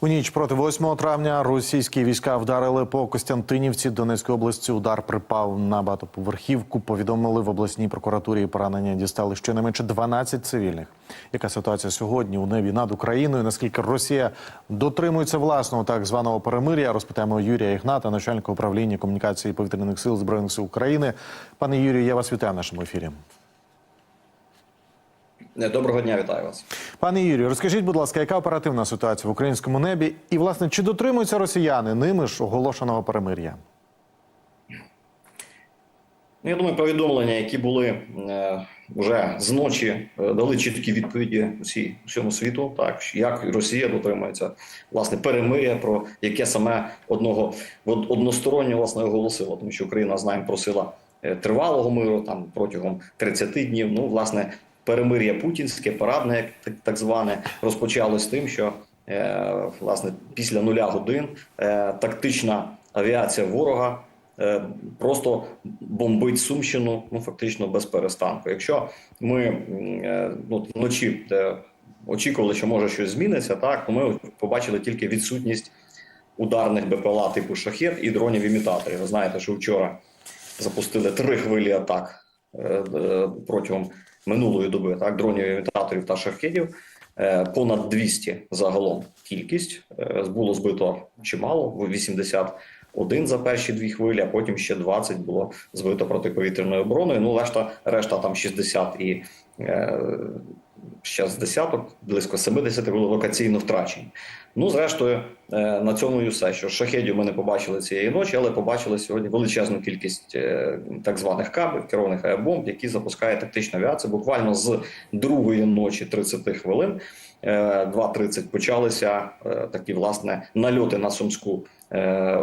У ніч проти 8 травня російські війська вдарили по Костянтинівці Донецької області. Удар припав на багатоповерхівку. Повідомили в обласній прокуратурі. Поранення дістали щонайменше 12 цивільних. Яка ситуація сьогодні у небі над Україною? Наскільки Росія дотримується власного так званого перемир'я? Розпитаємо Юрія Ігната, начальника управління комунікації повітряних сил збройних сил України. Пане Юрію, я вас вітаю в нашому ефірі. Доброго дня, вітаю вас. Пане Юрію, розкажіть, будь ласка, яка оперативна ситуація в українському небі? І, власне, чи дотримуються росіяни ними ж оголошеного перемир'я? Ну, Я думаю, повідомлення, які були е, вже з ночі, е, дали чіткі відповіді усі всьому світу, так як Росія дотримується власне перемир'я, про яке саме одного од- односторонньо власне оголосила, тому що Україна знаємо просила е, тривалого миру там протягом 30 днів. Ну, власне, перемир'я путінське, парадне, як так, зване, розпочалось тим, що е, власне після нуля годин е, тактична авіація ворога. е, Просто бомбить Сумщину ну фактично без перестанку. Якщо ми ну, вночі очікували, що може щось зміниться, так то ми побачили тільки відсутність ударних БПЛА типу шахет і дронів-імітаторів. Ви знаєте, що вчора запустили три хвилі атак протягом минулої доби, так дронів імітаторів та шахедів. Е, Понад 200 загалом кількість Е, було збито чимало, 81 за перші дві хвилі, а потім ще 20 було збито протиповітряною обороною. Ну, решта, решта там 60 і е, ще з десяток, близько 70 було локаційно втрачені. Ну, зрештою, е, на цьому і все. Що шахедів ми не побачили цієї ночі, але побачили сьогодні величезну кількість е, так званих кабів, керованих аеробомб, які запускає тактична авіація. Буквально з другої ночі 30 хвилин. е, 2.30 почалися е, такі власне нальоти на Сумську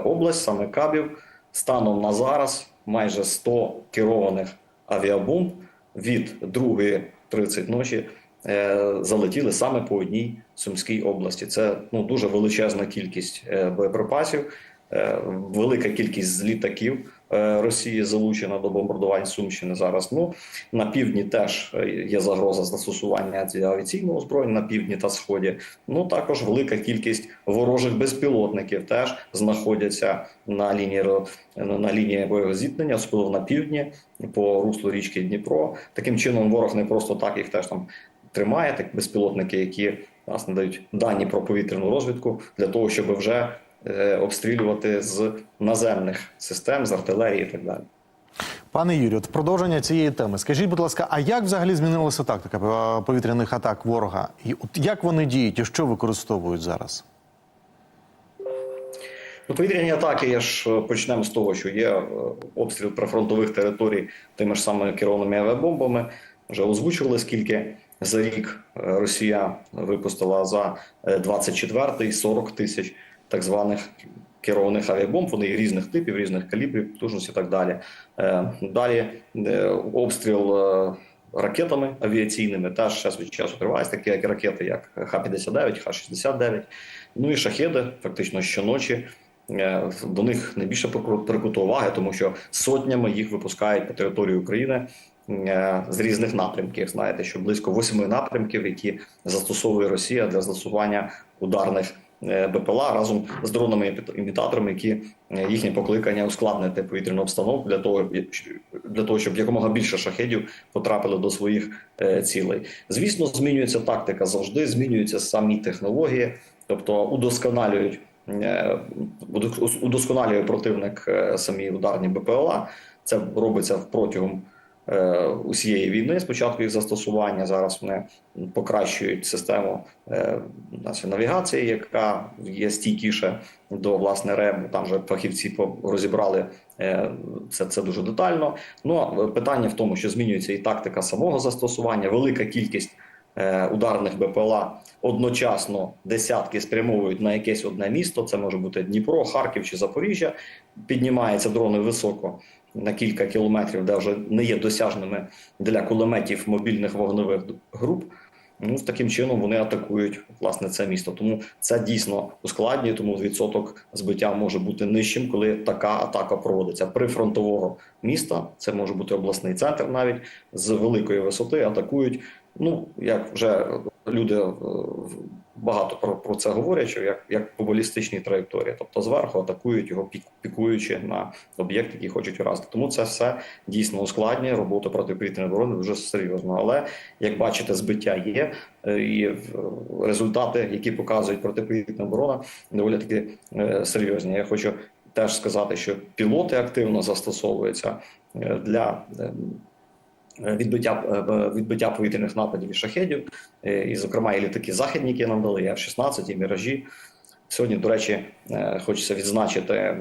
область, саме кабів. Станом на зараз майже 100 керованих авіабомб від 2.30 ночі залетіли саме по одній Сумській області. Це ну дуже величезна кількість е, боєприпасів, е, велика кількість з літаків. е, Росії залучена до бомбардувань Сумщини зараз. Ну на півдні теж е, є загроза застосування авіаційного озброєння на півдні та сході. Ну також велика кількість ворожих безпілотників теж знаходяться на лінії на лінії бойового зіткнення, особливо на півдні по руслу річки Дніпро. Таким чином, ворог не просто так їх теж там тримає, так безпілотники, які власне дають дані про повітряну розвідку для того, щоб вже е, обстрілювати з наземних систем, з артилерії і так далі. Пане Юрію, от продовження цієї теми, скажіть, будь ласка, а як взагалі змінилася тактика е, повітряних атак ворога? І от як вони діють і що використовують зараз? Ну, повітряні атаки, я ж е, почнемо з того, що є обстріл прифронтових територій тими ж самими керованими авіабомбами. Вже озвучували, скільки за рік е, Росія випустила за 24-й 40 тисяч так званих керованих авіабомб. Вони різних типів, різних калібрів, потужності і так далі. Е, Далі е, обстріл е, ракетами авіаційними теж час від часу триває такі як ракети, як Х-59, Х-69. Ну і шахеди, фактично щоночі. Е, До них найбільше прикут- уваги, тому що сотнями їх випускають по території України е, з різних напрямків. Знаєте, що близько восьми напрямків, які застосовує Росія для застосування ударних е, БПЛА разом з дронами-імітаторами, які е, їхнє покликання ускладнити повітряну обстановку для того, для того, щоб якомога більше шахедів потрапили до своїх е, цілей. Звісно, змінюється тактика завжди, змінюються самі технології, тобто удосконалюють. е, Удосконалює противник е, самі ударні БПЛА. Це робиться протягом е, усієї війни. Спочатку їх застосування. Зараз вони покращують систему е, навігації, яка є стійкіше до власне РЕБ. Там вже фахівці розібрали е, це, це дуже детально. Ну питання в тому, що змінюється і тактика самого застосування, велика кількість. е, Ударних БПЛА одночасно десятки спрямовують на якесь одне місто. Це може бути Дніпро, Харків чи Запоріжжя. Піднімаються дрони високо на кілька кілометрів, де вже не є досяжними для кулеметів мобільних вогневих груп. Ну, таким чином вони атакують власне це місто. Тому це дійсно ускладнює, тому відсоток збиття може бути нижчим, коли така атака проводиться прифронтового міста. Це може бути обласний центр, навіть з великої висоти атакують. Ну як вже люди е, багато про, про це говорять, як, як по траєкторії, тобто зверху атакують його пік, пікуючи на об'єкт, який хочуть уразити. Тому це все дійсно ускладнює роботу протиповітряної оборони дуже серйозно. Але як бачите, збиття є, е, і результати, які показують протиповітряна оборона, доволі таки е, серйозні. Я хочу теж сказати, що пілоти активно застосовуються е, для. Е, Відбиття е, відбиття повітряних нападів і шахедів, Е, і, зокрема, і літаки західні, які нам дали, і F-16, і міражі. Сьогодні, до речі, хочеться відзначити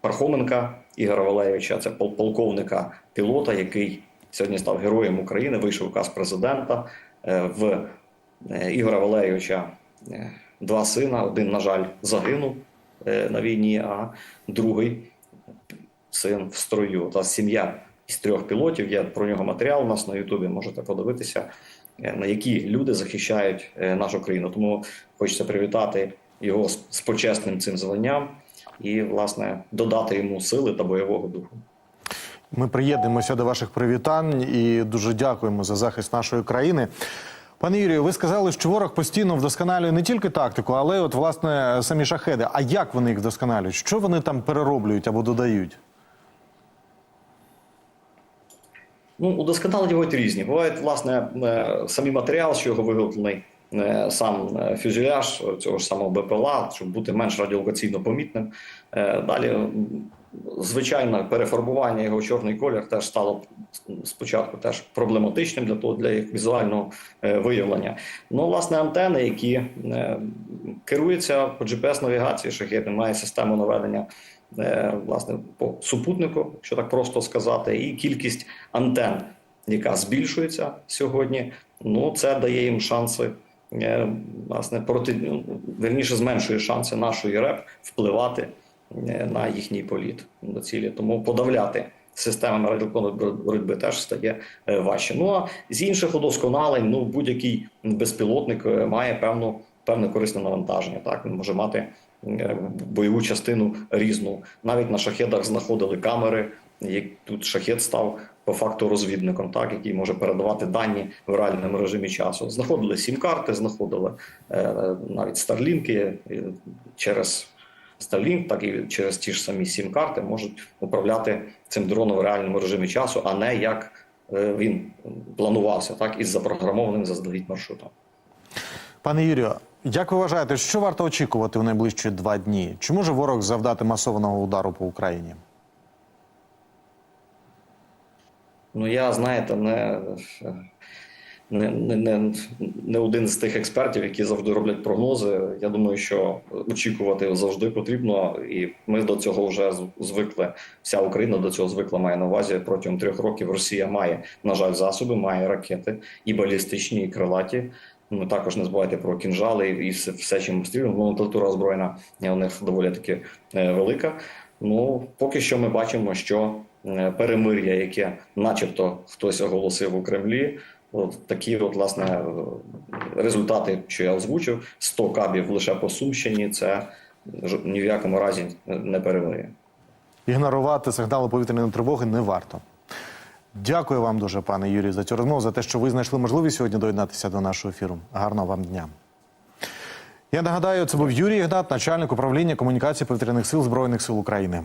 Пархоменка Ігора Валерійовича, це полковника пілота, який сьогодні став героєм України. Вийшов указ президента в Ігора Валерійовича е, два сина. Один, на жаль, загинув на війні, а другий син в строю. Та сім'я із трьох пілотів. Є про нього матеріал у нас на Ютубі. Можете подивитися, е, на які люди захищають е, нашу країну. Тому хочеться привітати його з почесним цим званням і, власне, додати йому сили та бойового духу. Ми приєднуємося до ваших привітань і дуже дякуємо за захист нашої країни. Пане Юрію, ви сказали, що ворог постійно вдосконалює не тільки тактику, але от власне самі шахеди. А як вони їх вдосконалюють? Що вони там перероблюють або додають? Ну, удосконалення бувають різні. Бувають, власне, е, самі матеріал, що його виготовлений, е, сам е, фюзеляж цього ж самого БПЛА, щоб бути менш радіолокаційно помітним. Далі, звичайно, перефарбування його чорний колір теж стало спочатку теж проблематичним для того, для їх візуального виявлення. Ну, власне, антени, які керуються по GPS-навігації, шахети, має систему наведення власне по супутнику, що так просто сказати, і кількість антен, яка збільшується сьогодні. Ну це дає їм шанси. е, Власне, проти ну, верніше зменшує шанси нашої РЕП впливати е, на їхній політ до цілі. Тому подавляти системами радіоелектронної боротьби теж стає е, важче. Ну а з інших удосконалень, ну будь-який безпілотник е, має певну певне корисне навантаження. Так він може мати е, бойову частину різну. Навіть на шахедах знаходили камери. Як тут шахет став по факту розвідником, так який може передавати дані в реальному режимі часу. Знаходили сім-карти, знаходили е, навіть старлінки е, через Starlink, так і через ті ж самі сім-карти можуть управляти цим дроном в реальному режимі часу, а не як е, він планувався, так із запрограмованим заздалегідь маршрутом. Пане Юрію, як ви вважаєте, що варто очікувати в найближчі два дні? Чи може ворог завдати масованого удару по Україні? Ну я знаєте, не, не, не, не, один з тих експертів, які завжди роблять прогнози. Я думаю, що очікувати завжди потрібно, і ми до цього вже звикли. Вся Україна до цього звикла має на увазі протягом трьох років. Росія має, на жаль, засоби, має ракети і балістичні, і крилаті. Ну також не забувайте про кінжали і все, чим стріляно. Номенклатура озброєна у них доволі таки е, велика. Ну поки що ми бачимо, що е, перемир'я, яке, начебто, хтось оголосив у Кремлі. От такі, от власне, е, результати, що я озвучив, 100 кабів лише по Сумщині, це ні в якому разі не перемир'я. Ігнорувати сигнали повітряної тривоги не варто. Дякую вам дуже, пане Юрію, за цю розмову, за те, що ви знайшли можливість сьогодні доєднатися до нашого ефіру. Гарного вам дня. Я нагадаю, це був Юрій Ігнат, начальник управління комунікації повітряних сил Збройних сил України.